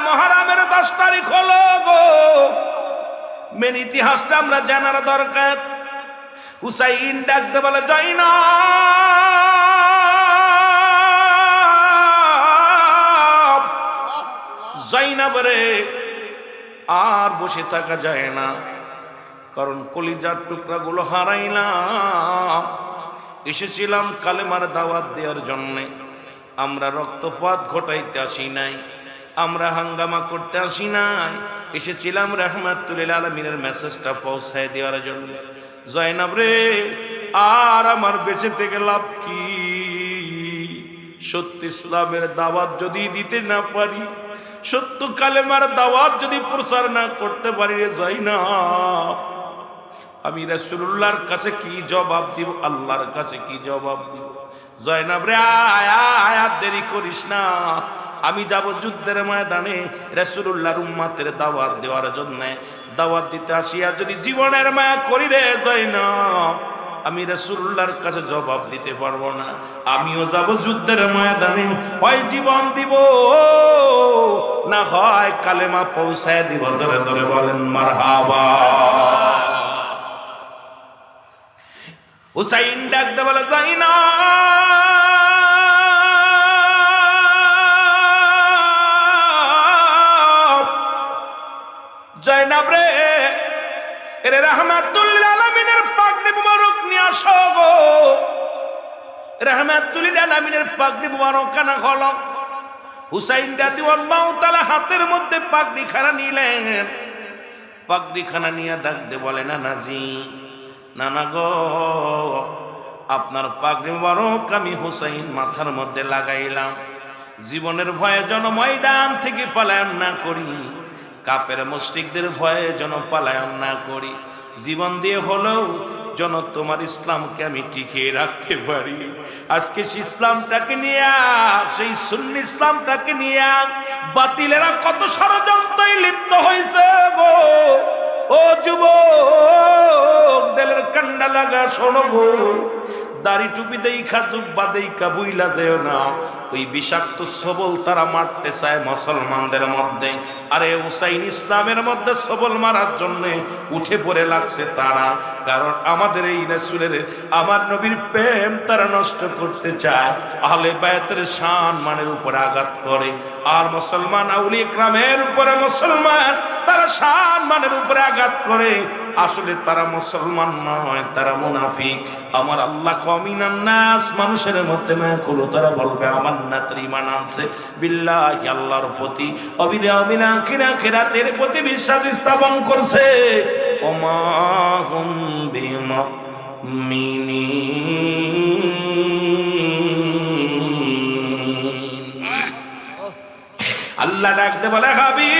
মহারামের দশ তারিখ হলো গো। মেন ইতিহাসটা আমরা জানার দরকার। হুসাইন ডাকতে বলে যাই না জৈনাবরে আর বসে থাকা যায় না। কারণ কলিজার টুকরাগুলো হারাইলাম। এসেছিলাম কালেমার দাওয়াত দেওয়ার জন্যে। আমরা রক্তপাত ঘটাইতে আসি নাই, আমরা হাঙ্গামা করতে আসি নাই। এসেছিলাম রহমাতুল্লিল আলমিনের মেসেজটা পৌঁছায় দেওয়ার জন্য। জয়নাব রে, আর আমার বেঁচে থেকে লাভ কি? সত্য ইসলামের দাওয়াত যদি দিতে না পারি, সত্য কালেমার দাওয়াত যদি প্রচার না করতে পারি রে জয়নাব। আমি রাসূলুল্লাহর কাছে কি জবাব দিব? আল্লাহর কাছে কি জবাব দিব? জয়নাব রে, আয় আয় আর দেরি করিস না। আমি যাব যুদ্ধের ময়দানে। রাসূলুল্লাহর উম্মতের দাওয়াত দেওয়ার জন্য। দাওয়াত দিতে আসিয়া যদি জীবনের মায়া করি রে জয়নাব, আমি রাসূলুল্লাহর কাছে জবাব দিতে পারব না। আমিও যাব যুদ্ধের ময়দানে। হয় জীবন দিব, না হয় কালেমা পৌঁছায় দিব। জোরে জোরে বলেন, মারহাবা। হুসাইন ডাকতে বলে যাই না জয়নাব রে, এরে রহমাতুল্লিল আলমিনের পাগড়ি মুবারক নিয়ে আসো গো। রহমাতুল্লিল আলমিনের পাগড়ি মুবারক কানা খল। হুসাইন দাদি আল্লাহ তালা হাতের মধ্যে পাগড়ি খানা নিলেন। পাগড়ি খানা নিয়ে ডাকতে বলে, না নাজি নানা গো। আপনার পাগড়ি মুবারক আমি হুসাইন মাথার মধ্যে লাগাইলাম। জীবনের ভয়ে যেন ময়দান থেকে পালায়ন না করি। কাফের মুশরিকদের ভয়ে যেন পালায়ন না করি। জীবন দিয়ে হলেও যেন তোমার ইসলামকে আমি টিকিয়ে রাখতে পারি। আজকে সেই ইসলামটাকে নিয়ে সেই সুন্নি ইসলামটাকে নিয়ে বাতিলেরা কত ষড়যন্ত্রই লিপ্ত হয়েছে গো। ও যুবক, দেলের কান্ডা লাগা, শোনো দাড়ি টুপি দেখা জুব্বা দেখা বুইলা যেও না। ওই বিষাক্ত সবল তারা মারতে চায় মুসলমানদের মধ্যে। আরে হুসাইন ইসলামের মধ্যে সবল মারার জন্য উঠে পড়ে লাগছে তারা। কারণ আমাদের এই রাসূলের, আমার নবীর প্রেম তারা নষ্ট করতে চায়। আহলে বায়াতের শান মানের উপরে আঘাত করে। আর মুসলমান আউলি ইকরামের উপরে মুসলমান, তারা শান মানের উপরে আঘাত করে। আসলে তারা মুসলমান নয়, তারা মুনাফিক। আমার আল্লাহ কমিনান নাস মানুষের মধ্যে না করো, তারা বলবে, আমার না তার ইমান আনছে। বিল্লাহি আল্লাহর প্রতি, অবিরা অবিনা কিরা কিরাতের প্রতি বিশ্বাস স্থাপন করছে। ওমা হুম বিমা ডাকতে বলে হাবি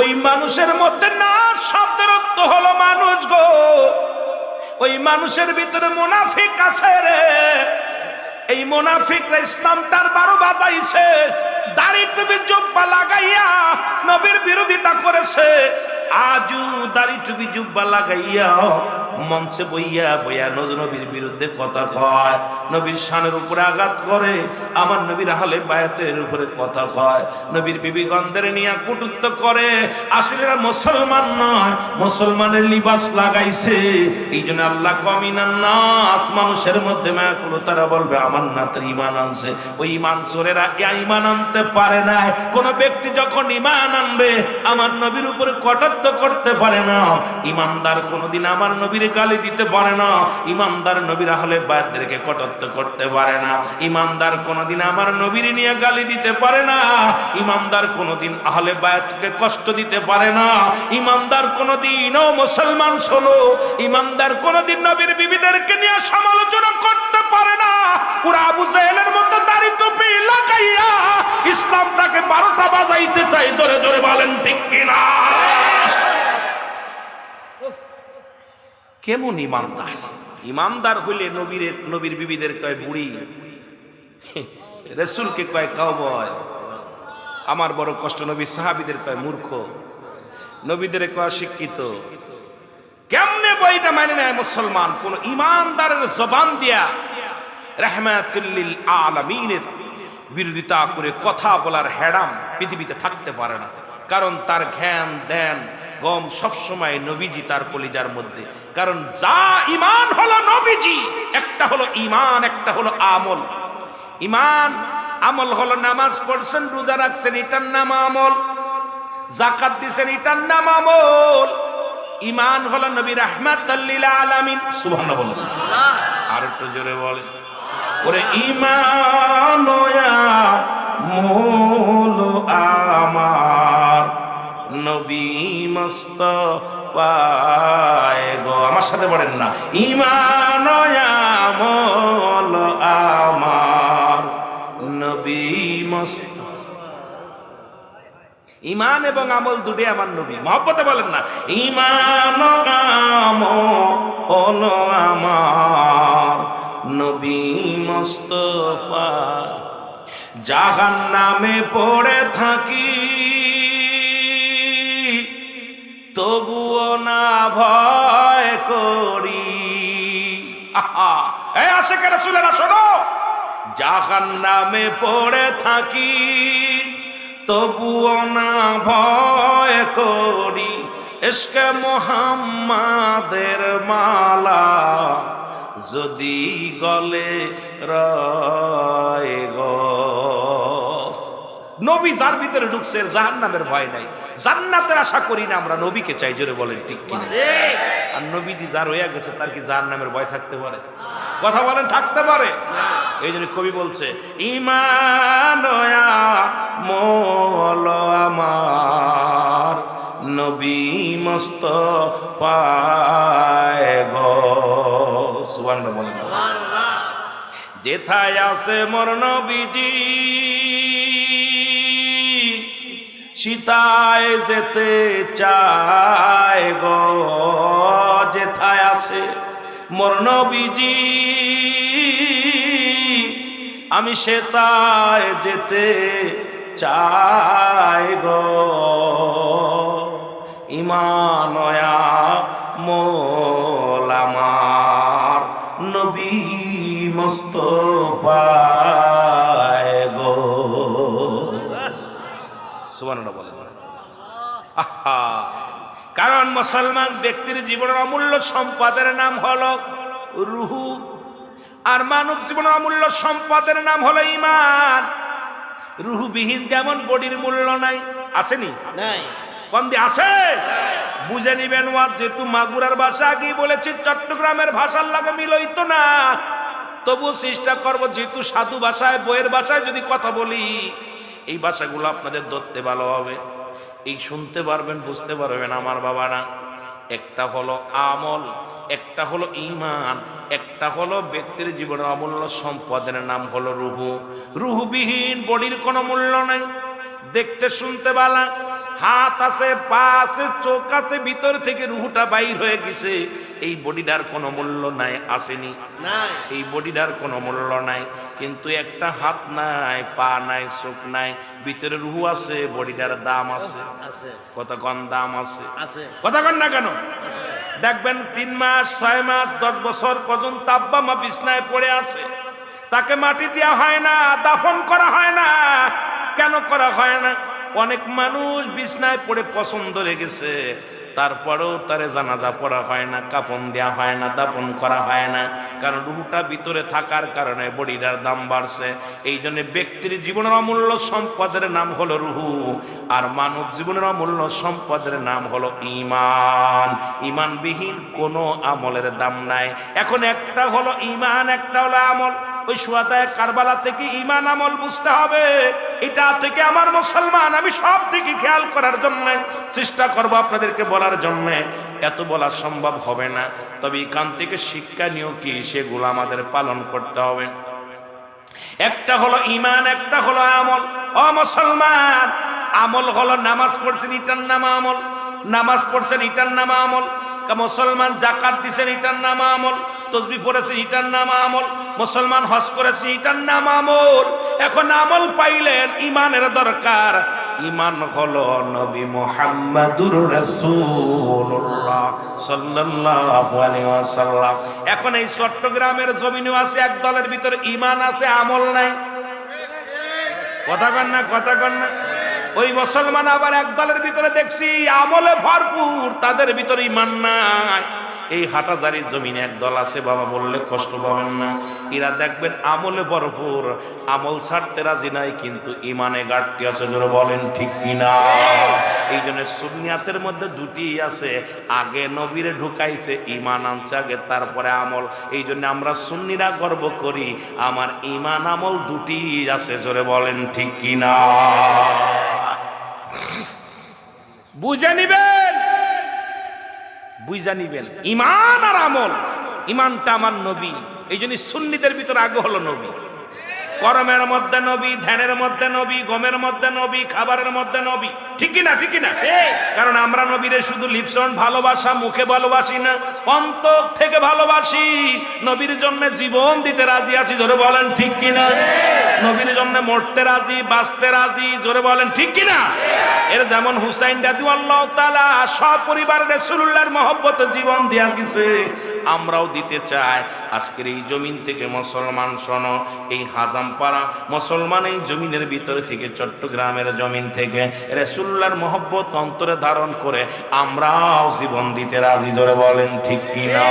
ওই মানুষের মধ্যে না শব্দের অর্থ হলো মানুষ গো। ওই মানুষের ভিতরে মুনাফিক আছে রে। এই মুনাফিকরা ইসলামটার বারো বাদাইছে দাড়ি টুপি জুব্বা লাগাইয়া নবীর বিরোধিতা করেছে। আজু দাড়ি টুপি জুব্বা লাগাইয়া মঞ্চে বইয়া বইয়া নবীর বিরুদ্ধে কথা কয়। নবীর শানের উপরে আঘাত করে, আমার নবীর হালে বায়াতের উপরে কথা কয়। নবীর বিবিগন্ধের নিয়ে কুটুত্ব করে আসলে মুসলমান নয়, মুসলমানের লিবাস লাগাইছে। এই জন্য আল্লাহ কমিনান নাস মানুষের মধ্যে মায়া করল তারা বলবে, আমার না তার ইমান আনছে। ওই ইমান চোরেরা ইমান আনতে পারে না কোন ব্যক্তি যখন ইমান আনবে, আমার নবীর উপরে কটাত্ব করতে পারে না। ইমানদার কোনোদিন আমার নবীর গালি দিতে পারে না। ইমানদার নবীর হলে বায়দেরকে কটাত্ত করতে পারে না। ইমানদার কোনোদিন আমার নবীর নিয়ে গালি দিতে পারে না। ইমানদার কোনোদিন আহলে বায়াতকে কষ্ট দিতে পারে না। ইমানদার কোনোদিন মুসলমান শোনো, ইমানদার কোনোদিন নবীর বিবিদেরকে নিয়ে সমালোচনা করতে পারে না। পুরা আবু জাহেলের মতো দাড়ি টুপি লাগাইয়া ইসলামটাকে বারোটা বাজাইতে চাই, জোরে জোরে বলেন ঠিক কিনা? কেমন ইমানদার? ইমানদার হইলে নবীর নবীর বিবিদের কয় বুড়ি। রসুলকে কয় কাউবয় আমার বড় কষ্ট নবী সাহাবিদের কয় মূর্খ। নবীদের কয় শিক্ষিত কেমনে বইটা মানে নেয় মুসলমান? কোন ইমানদারের জবান দিয়া রহমাতুল্লিল আলামিনের বিরোধিতা করে কথা বলার হ্যাডাম পৃথিবীতে থাকতে পারে না। কারণ তার জ্ঞান দেন গম সবসময় নবীজি তার কলিজার মধ্যে। কারণ যা ইমান হলো নবীজি একটা হলো ইমান একটা হলো আমল। ইমান আমল হলো নামাজ পড়ছেন রোজা রাখছেন এটার নাম আমল। জাকাত দিছেন এটার নাম আমল। ইমান হলো নবী রাহমাত আলামিন। সুবহানাল্লাহ আর একটু জোরে বলে ওরে ইমান মস্ত পায় গো। আমার সাথে বলেন না। ইমান আমার নবী মস্ত। ইমান এবং আমল দুটি আমার নবী। মহব্বতে বলেন না। ইমান আমল আমার নবী মোস্তফা। জাহান নামে পড়ে থাকি তবুও না ভয় করি। আহা! এই আসে কেন শুনে! না শোনো জাহান নামে পড়ে থাকি, তবুও না ভয় করি। এসকে মোহাম্মাদের মালা যদি গলে রয় গো। নবী যার ভিতরে ঢুকছে জাহান নামের ভয় নাই। জান্নাতের আশা করি না আমরা নবীকে চাই জোরে বলেন ঠিক কিনা? আর নবীজি যার হয়ে গেছে তার কি জাহান নামের ভয় থাকতে পারে? কথা বলেন থাকতে পারে? এই জন্য কবি বলছে ইমান মোল আমার নবী মস্ত পায় বলেন। যেথায় আছে মোর নবীজি সীতায় যেতে চায় গো, যেথায় আছে। মোর নবীজি, আমি সেতায় যেতে চাই গো। ইমানয়া মোল আমার নবী মস্ত মুসলমান ব্যক্তির জীবনের অমূল্য সম্পদের নাম হলো রুহু। আর মানব জীবনের অমূল্য সম্পদের নাম হলো ইমান রুহুবিহীন যেমন বডির মূল্য নাই আসেনি? বন্দি আছে? বুঝে নিবেন ওয়াজ যেহেতু মাগুরার ভাষা আগেই বলেছি চট্টগ্রামের ভাষার লাগে মিলইতো না। তবু চেষ্টা করব যেহেতু সাধু ভাষায় বইয়ের ভাষায় যদি কথা বলি এই ভাষাগুলো আপনাদের ধরতে ভালো হবে। এই শুনতে পারবেন, বুঝতে পারবেন আমার বাবারা। একটা হলো আমল, একটা হলো ইমান একটা হলো ব্যক্তির জীবনের অমূল্য সম্পদের নাম হলো রুহু। রুহুবিহীন বডির কোনো মূল্য নাই। দেখতে শুনতে বালা। হাত আছে পা আছে চোখ আছে ভিতর থেকে রুহুটা বাইর হয়ে গেছে। এই বডিটার কোনো মূল্য নাই আসেনি। এই বডিটার কোনো মূল্য নাই কিন্তু একটা হাত নাই পা নাই চোখ নাই ভিতরে রুহু আছে বডিটার দাম আছে। আছে। কতক্ষণ দাম আছে? আছে। কতক্ষণ না কেন? দেখবেন তিন মাস ছয় মাস দশ বছর পর্যন্ত আব্বা মা বিছনায় পড়ে আছে। তাকে মাটি দেওয়া হয় না দাফন করা হয় না। কেন করা হয় না? অনেক মানুষ বিছনায় পড়ে পছন্দ লেগেছে। তারপরেও তারে জানাজা পড়া হয় না, কাফন দেওয়া হয় না দাপন করা হয় না। কারণ রুহুটা ভিতরে থাকার কারণে বডিটার দাম বাড়ছে। এই জন্য ব্যক্তির জীবনের অমূল্য সম্পদের নাম হলো রুহু। আর মানব জীবনের অমূল্য সম্পদের নাম হলো ইমান ইমানবিহীন কোনো আমলের দাম নাই। এখন একটা হলো ইমান একটা হলো আমল। ওই সুয়াদায় কারবালা থেকে ইমান আমল বুঝতে হবে। এটা থেকে আমার মুসলমান, আমি সব দিকে খেয়াল করার জন্য চেষ্টা করব আপনাদেরকে বলার জন্য। এত বলা সম্ভব হবে না। তবে এখান থেকে শিক্ষা নিয়েও কি, সেগুলো আমাদের পালন করতে হবে। একটা হলো ইমান একটা হলো আমল। অ মুসলমান, আমল হলো নামাজ পড়ছেন ইটার নাম আমল। নামাজ পড়ছেন ইটার নাম আমল। মুসলমান জাকাত দিছেন ইটার নাম আমল। তসবি পড়েছেন ইটার নাম আমল। মুসলমান হজ করেছে, ইটার নাম আমল। এখন আমল পাইলেন ইমানের দরকার। ইমান হলো নবী মোহাম্মদুর রাসূলুল্লাহ সাল্লাল্লাহু আলাইহি ওয়াসাল্লাম। এখন এই চট্টগ্রামের জমিনেও আছে, এক দলের ভিতরে ইমান আছে, আমল নাই। কথা কন না, কথা কন না। ওই মুসলমান আবার এক দলের ভিতরে দেখছি, আমলে ভরপুর, তাদের ভিতরে ইমান নাই। এই হাটাজারির জমিনে এক দল আছে, বাবা বললে কষ্ট পাবেন না। এরা দেখবেন আমলে ভরপুর, আমল ছাড়তে রাজি নাই, কিন্তু ইমানে ঘাটতি আছে যারা বলেন ঠিক কিনা? এই জন্য সুনিয়াতের মধ্যে দুটি আছে, আগে নবীরে ঢুকাইছে ইমান আনছে আগে, তারপরে আমল। এই জন্য আমরা সুন্নিরা গর্ব করি, আমার ইমান আমল দুটি আছে, জোরে বলেন ঠিক কিনা? বুঝে নিবেন? বুঝা নিবেন। ইমান আর আমল ইমানটা আমার নবী। এই জন্য সুন্নিদের ভিতরে আগে হলো নবী। করমের মধ্যে নবী ধ্যানের মধ্যে নবী গমের মধ্যে নবী খাবারের মধ্যে নবী। ঠিক না ঠিক না? কারণ আমরা নবীরে শুধু লিপসন ভালোবাসা মুখে ভালোবাসি না অন্তর থেকে ভালোবাসি। নবীর জন্য জীবন দিতে রাজি আছি ধরে বলেন ঠিক কিনা? নবীর জন্য মরতে রাজি বাঁচতে রাজি ধরে বলেন ঠিক কিনা? এর যেমন হুসাইন দাদু আল্লাহ তালা সপরিবার রসুল্লাহর মহব্বত জীবন দিয়া গেছে আমরাও দিতে চাই। আজকের এই জমিন থেকে মুসলমান শোনো, এই হাজাম পাড়া মুসলমান এই জমিনের ভিতরে থেকে চট্টগ্রামের জমিন থেকে রসুল্লাহর মহব্বত অন্তরে ধারণ করে আমরাও জীবন দিতে রাজি। জোরে বলেন, ঠিক কিনা?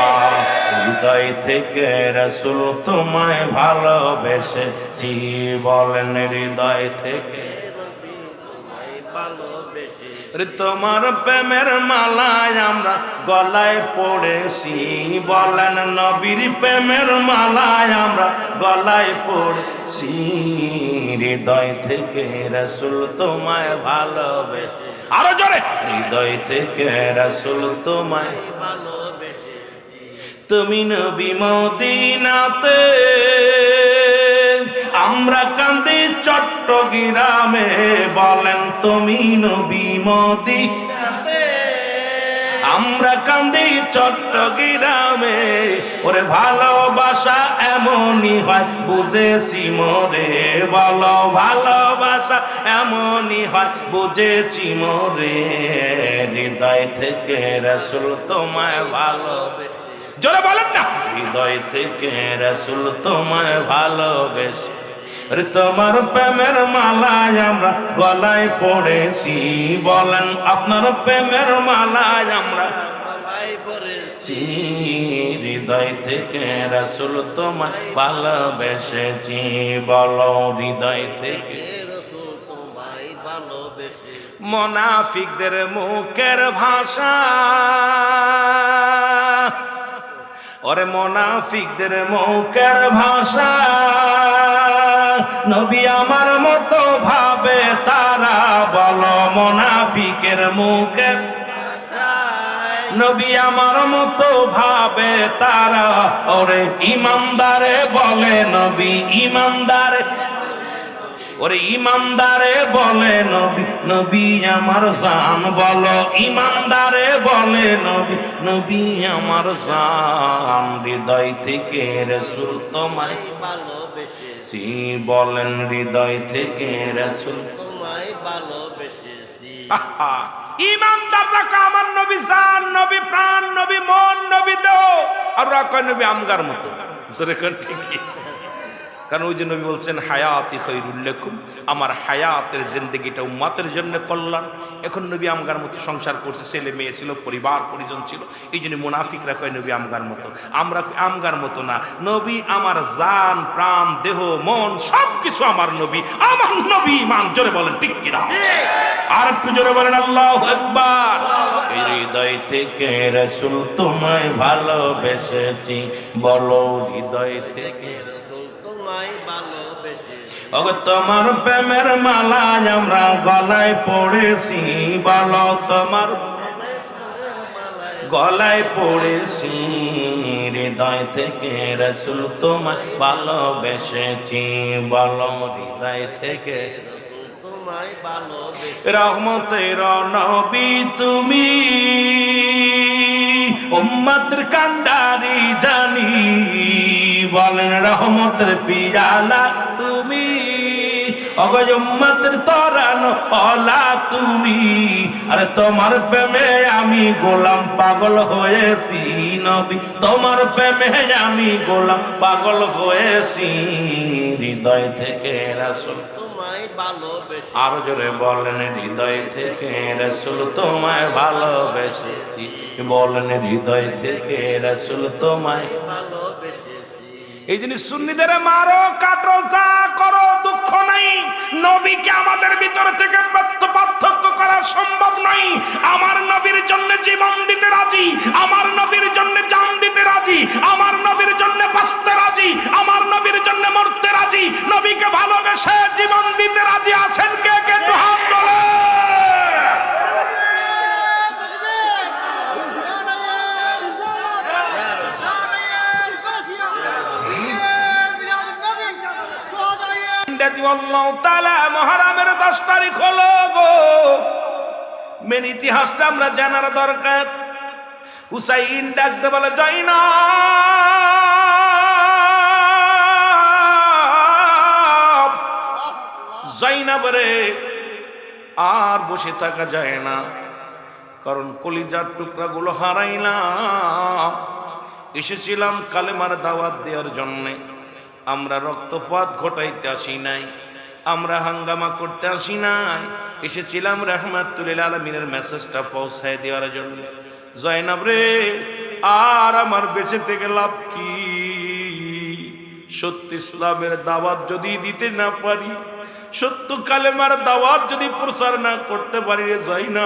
হৃদয় থেকে রসুল তোমায় ভালোবেসেছি, বলেন হৃদয় থেকে। তোমার প্রেমের মালায় আমরা গলায় পড়েছি। বলেন নবীর প্রেমের মালায় আমরা গলায় পড়েছি। হৃদয় থেকে রসুল তোমায় ভালোবেসে। আরও জোরে! হৃদয় থেকে রসুল তোমায় ভালোবেসে তুমি নবী মদিনাতে আমরা কান্দি চট্টগ্রামে, বলেন তুমি নবী মদি। আমরা কান্দি চট্টগ্রামে, ওরে ভালোবাসা এমনই হয়, বুঝেছি মোরে, বলো ভালোবাসা এমনই হয়, বুঝেছি মোরে, হৃদয় থেকে রসুল তোমায় ভালোবেসে। জোরে বলেন না, হৃদয় থেকে রসুল তোমায় ভালোবেসে। তোমার প্রেমের মালায় আমরা গলায় পড়েছি, বলেন আপনার প্রেমের মালায় আমরা পড়েছি। হৃদয় থেকে রসুল তোমায় ভালোবেসেছি, বলো হৃদয় থেকে। মনাফিকদের মুখের ভাষা। ওরে মোনাফিকদের মুখের ভাষা। নবী আমার মতো ভাবে তারা বলো মোনাফিকের মুখের নবী আমার মতো ভাবে তারা, ওরে ইমানদারে বলে নবী ইমানদারে। ওরে ইমানদারে বলে নবী নবী আমার জান বলো। ইমানদারে বলে নবী নবী আমার জান। হৃদয় থেকে রসুল তোমায় ভালোবেসেছি। বলেন, হৃদয় থেকে রসুল তোমায় ভালোবেসেছি। ইমানদাররা আমার নবী জান, নবী প্রাণ, নবী মন, নবী দেহ। আর কয় নবী আমগার মতো। যেরকম ঠিকই। কারণ ওই যে নবী বলছেন, হায়াতি খৈরুল্লেকুম আমার হায়াতের জিন্দগিটা উম্মাতের জন্য কল্যাণ। এখন নবী আমগার মতো সংসার করছে, ছেলে মেয়ে ছিল, পরিবার, পরিজন ছিল, এই জন্য মুনাফিকরা কয়, নবী আমগার মতো। আমরা আমগার মতো না। নবী আমার জান, প্রাণ, দেহ, মন সব কিছু আমার নবী। আমার নবী মান জোরে বলেন, ঠিক কিনা? আর একটু জোরে বলেন, আল্লাহ একবার হৃদয় থেকে রসুল তোমায় ভালোবেসেছি, বলো হৃদয় থেকে তোমার প্রেমের মালায় আমরা গলায় পড়েছি বলো তোমার গলায় পড়েছি। হৃদয় থেকে রসুল তোমার ভালোবেসেছি বলো হৃদয় থেকে রহমতের নবী তুমি। উম্মতের কান্ডারি জানি। বলেন রহমতের পিয়ালা তুমি, অগজ উম্মতের তরানো অলা তুমি। আরে তোমার প্রেমে আমি গোলাম পাগল হয়েছি নবী, তোমার প্রেমে আমি গোলাম পাগল হয়েছি। হৃদয় থেকে রাসূল ভালোবেসে আরও জোরে বলেন, হৃদয় থেকে রসুল তোমায় ভালোবেসেছি। বলেন, হৃদয় থেকে রসুল তোমায় ভালোবেসেছি। এই জন্য সুন্নিদের মারো, কাটো, যা করো, দুঃখ নাই। নবীকে আমাদের ভিতর থেকে পার্থ- পার্থক্য করা সম্ভব নয়। আমার নবীর জন্য জীবন দিতে রাজি, আমার নবীর জন্য জান দিতে রাজি, আমার নবীর জন্য বাঁচতে রাজি। মহারামের দশ তারিখ হলো গো। মেন ইতিহাসটা আমরা জানার দরকার। হুসাইন ডাকতে বলে যাই না জৈনাব রে আর বসে থাকা যায় না। কারণ কলিজার টুকরাগুলো হারাইলাম। এসেছিলাম কালেমার দাওয়াত দেওয়ার জন্যে। আমরা রক্তপাত ঘটাইতে আসি নাই, আমরা হাঙ্গামা করতে আসি নাই। এসেছিলাম রহমাতুল আলমিনের মেসেজটা পৌঁছায় দেওয়ার জন্য। জয়নাব রে, আর আমার বেঁচে থেকে লাভ কি? সত্য ইসলামের দাওয়াত যদি দিতে না পারি, সত্য কালেমার দাওয়াত যদি প্রচার না করতে পারি রে জয়না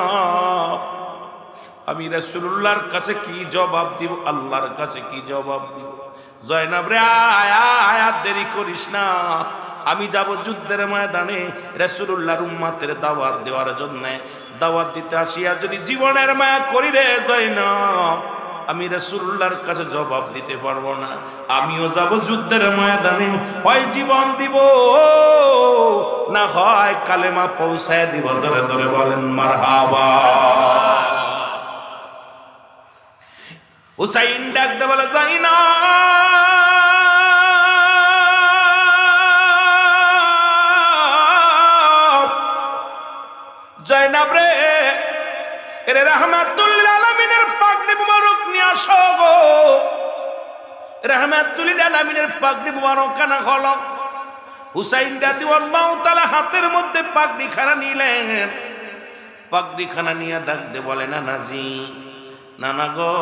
আমি রাসূলুল্লাহর কাছে কি জবাব দিব? আল্লাহর কাছে কি জবাব দিব? দেরি করিস না। আমি যাব যুদ্ধের ময়দানে। রাসূলুল্লাহর উম্মতের দাওয়াত দেওয়ার জন্য। দাওয়াত দিতে আসিয়া যদি জীবনের মায়া করি রে জয়নাব, আমি রাসূলুল্লাহর কাছে জবাব দিতে পারব না। আমিও যাব যুদ্ধের ময়দানে। হয় জীবন দিব, না হয় কালেমা পৌঁছায় দিব। জোরে জোরে বলেন, মারহাবা। হুসাইন ডাকতে বলে যাই না জয়নাব রে। এরে রহমাতুল্লিল আলমিনের পাগড়ি মুবারক নিয়ে আসো গো। রহমাতুল্লিল আলমিনের পাগড়ি মুবারক কানা খলো। হুসাইন দাদি আল্লাহ তালা হাতের মধ্যে পাগড়ি খানা নিলেন। পাগড়ি খানা নিয়ে ডাক দে বলে না নাজি নানা গো,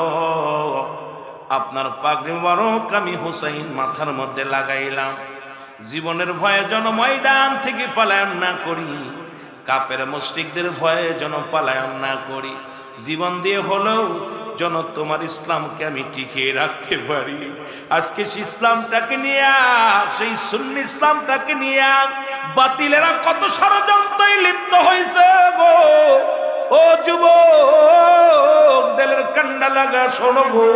আপনার পাগড়ি মুবারক আমি হুসাইন মাথার মধ্যে লাগাইলাম। জীবনের ভয়ে যেন ময়দান থেকে পালায়ন না করি। কাফের মুশরিকদের ভয়ে যেন পালায়ন না করি। জীবন দিয়ে হলেও যেন তোমার ইসলামকে আমি টিকিয়ে রাখতে পারি। আজকে সেই ইসলামটাকে নিয়ে সেই সুন্নি ইসলামটাকে নিয়ে বাতিলেরা কত ষড়যন্ত্রই লিপ্ত হয়েছে গো। ও যুবক, দেলের কান্ডা লাগা শোনো গো।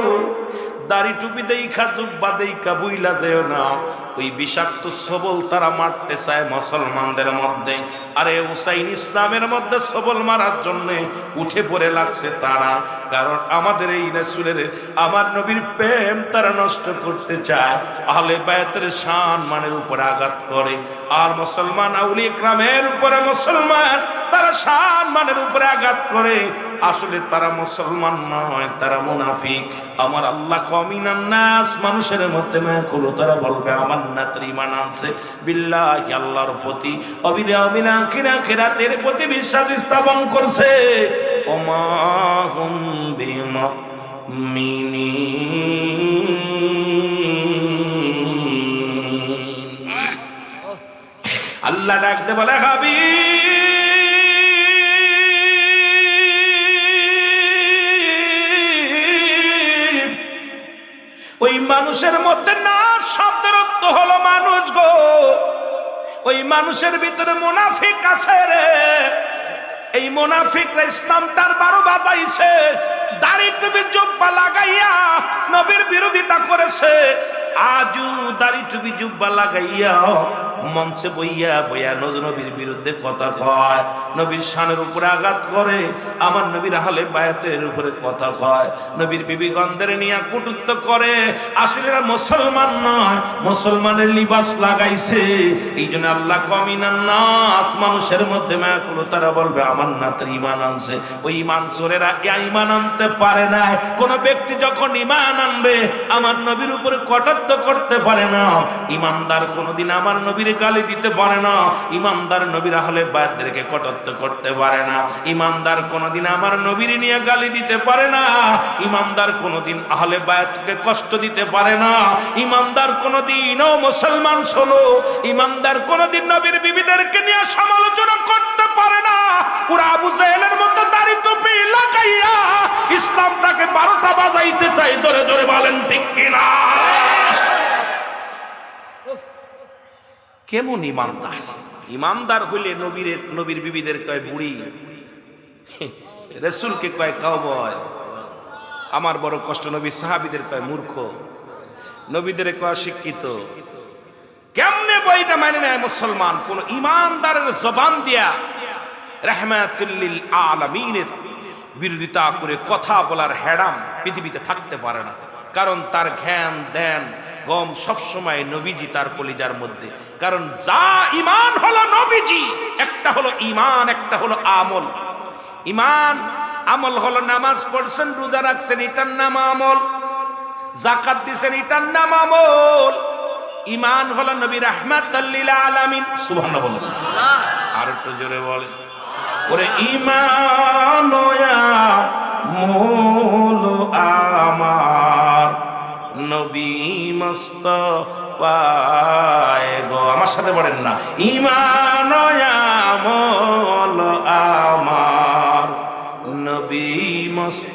দাড়ি টুপি দেখা জুব্বা দেখা বুইলা যেও না। ওই বিষাক্ত সবল তারা মারতে চায় মুসলমানদের মধ্যে। আরে হুসাইন ইসলামের মধ্যে সবল মারার জন্য উঠে পড়ে লাগছে তারা। কারণ আমাদের এই রাসূলের, আমার নবীর প্রেম তারা নষ্ট করতে চায়। আহলে বায়াতের শান মানের উপরে আঘাত করে। আর মুসলমান আউলি ইকরামের উপরে মুসলমান, তারা শান মানের উপরে আঘাত করে। আসলে তারা মুসলমান নয়, তারা মুনাফিক। আমার আল্লাহ কমিনান নাস মানুষের মধ্যে না করো, তারা বলবে, আমার নাতের ইমান আনছে। বিল্লাহি আল্লাহর প্রতি, অবিরা অবিনা কিরা কিরাতের প্রতি বিশ্বাস স্থাপন করছে। ওমা হুম বিমা আল্লাহ ডাকতে বলে হাবি ওই মানুষের মধ্যে না শব্দের অর্থ হলো মানুষ গো। ওই মানুষের ভিতরে মুনাফিক আছে রে। এই মোনাফিকরা ইসলাম তার বারো বাদাইছে দাড়ি টুপি জুব্বা লাগাইয়া নবীর বিরোধিতা করেছে। আজু দাড়ি টুপি জুব্বা লাগাইয়া মঞ্চে বইয়া বইয়া নবীর বিরুদ্ধে কথা কয়। নবীর শানের উপরে আঘাত করে, আমার নবীর আহলে বায়াতের উপরে কথা কয়। নবীর বিবিগন্ধের নিয়ে কুটুত্ব করে আসলে মুসলমান নয়, মুসলমানের লিবাস লাগাইছে। এই জন্য আল্লাহ কমিনান নাস মানুষের মধ্যে মায়াকুলো তারা বলবে, আমার নাতের ইমান আনছে। ওই ইমান চোরেরা ইমান আনতে পারে না কোন ব্যক্তি যখন ইমান আনবে, আমার নবীর উপরে কটাত্ব করতে পারে না। ইমানদার কোনোদিন আমার নবীর গালি দিতে পারে না। ইমানদার নবীর হলে বায়াতদেরকে কটাক্ষ করতে পারে না। ইমানদার কোনোদিন আমার নবীর নিয়ে গালি দিতে পারে না। ইমানদার কোনোদিন আহলে বায়াতকে কষ্ট দিতে পারে না। ইমানদার কোনোদিন মুসলমান শোনো, ইমানদার কোনোদিন নবীর বিবিদেরকে নিয়ে সমালোচনা করতে পারে না। পুরা আবু জাহেলের মতো দাড়ি টুপি লাগাইয়া ইসলামটাকে বারোটা বাজাইতে চাই, জোরে জোরে বলেন ঠিক কিনা? কেমন ইমানদার? ইমানদার হইলে নবীর নবীর বিবিদের কয় বুড়ি। রসুলকে কয় কাউবয় আমার বড় কষ্ট নবী সাহাবিদের কয় মূর্খ। নবীদের কয় শিক্ষিত কেমনে বইটা মানে নেয় মুসলমান? কোন ইমানদারের জবান দিয়া রহমাতুল্লিল আলামিনের বিরোধিতা করে কথা বলার হ্যাডাম পৃথিবীতে থাকতে পারে না। কারণ তার জ্ঞান দেন গম সবসময় নবীজি তার কলিজার মধ্যে। কারণ যা ইমান হলো নবীজি একটা হলো ইমান একটা হলো আমল। ইমান আমল হলো নামাজ পড়ছেন রোজা রাখছেন এটার নাম আমল। জাকাত দিছেন এটার নাম আমল। ইমান হলো নবী রাহমাত আলামিন। সুবহানাল্লাহ আর একটু জোরে বলেন। ওরে ইমান মূল আমার নবী মস্ত পায় গো। আমার সাথে বলেন না। ইমান আমার। নবী মস্ত।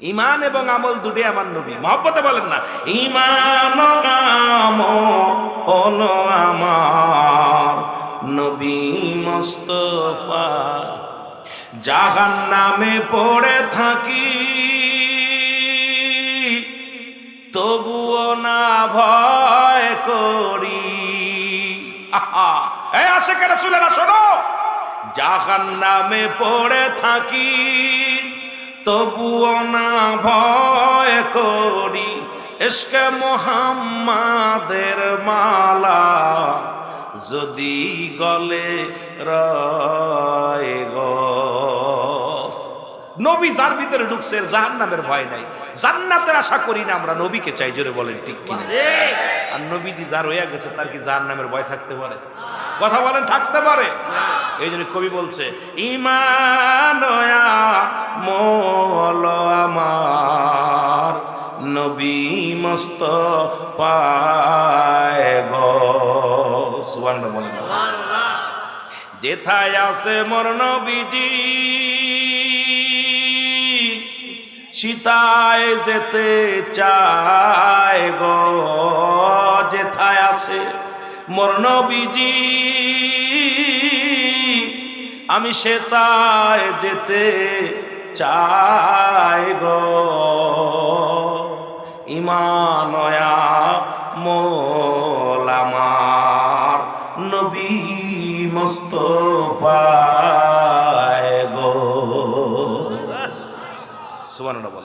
ইমান এবং আমল দুটি আমার নবী। মহব্বতে বলেন না। ইমান আমল আমার। নবী মোস্তফা। জাহান নামে পড়ে থাকি। তবুও না ভয় করি। আহা! এই আসে কেন শুনে! না শোনো জাহান নামে পড়ে থাকি, তবুও না ভয় করি। এসকে মোহাম্মাদের মালা যদি গলে রয়। নবী যার ভিতরে ঢুকছে জাহান নামের ভয় নাই। জান্নাতের আশা করি না আমরা নবীকে চাই জোরে বলেন ঠিক কিনা? আর নবীজি যার হয়ে গেছে তার কি জাহান নামের ভয় থাকতে পারে? কথা বলেন থাকতে পারে? এই জন্য কবি বলছে ইমান মোল আমার নবী মস্ত পায় বলেন। যেথায় আছে মোর নবীজি সীতায় যেতে চায় গো, যেথায় আছে। মোর নবীজি, আমি সেতায় যেতে চাই গো। ইমানয়া মোল আমার নবী মস্ত গো সুবর্ণ বলেন আহা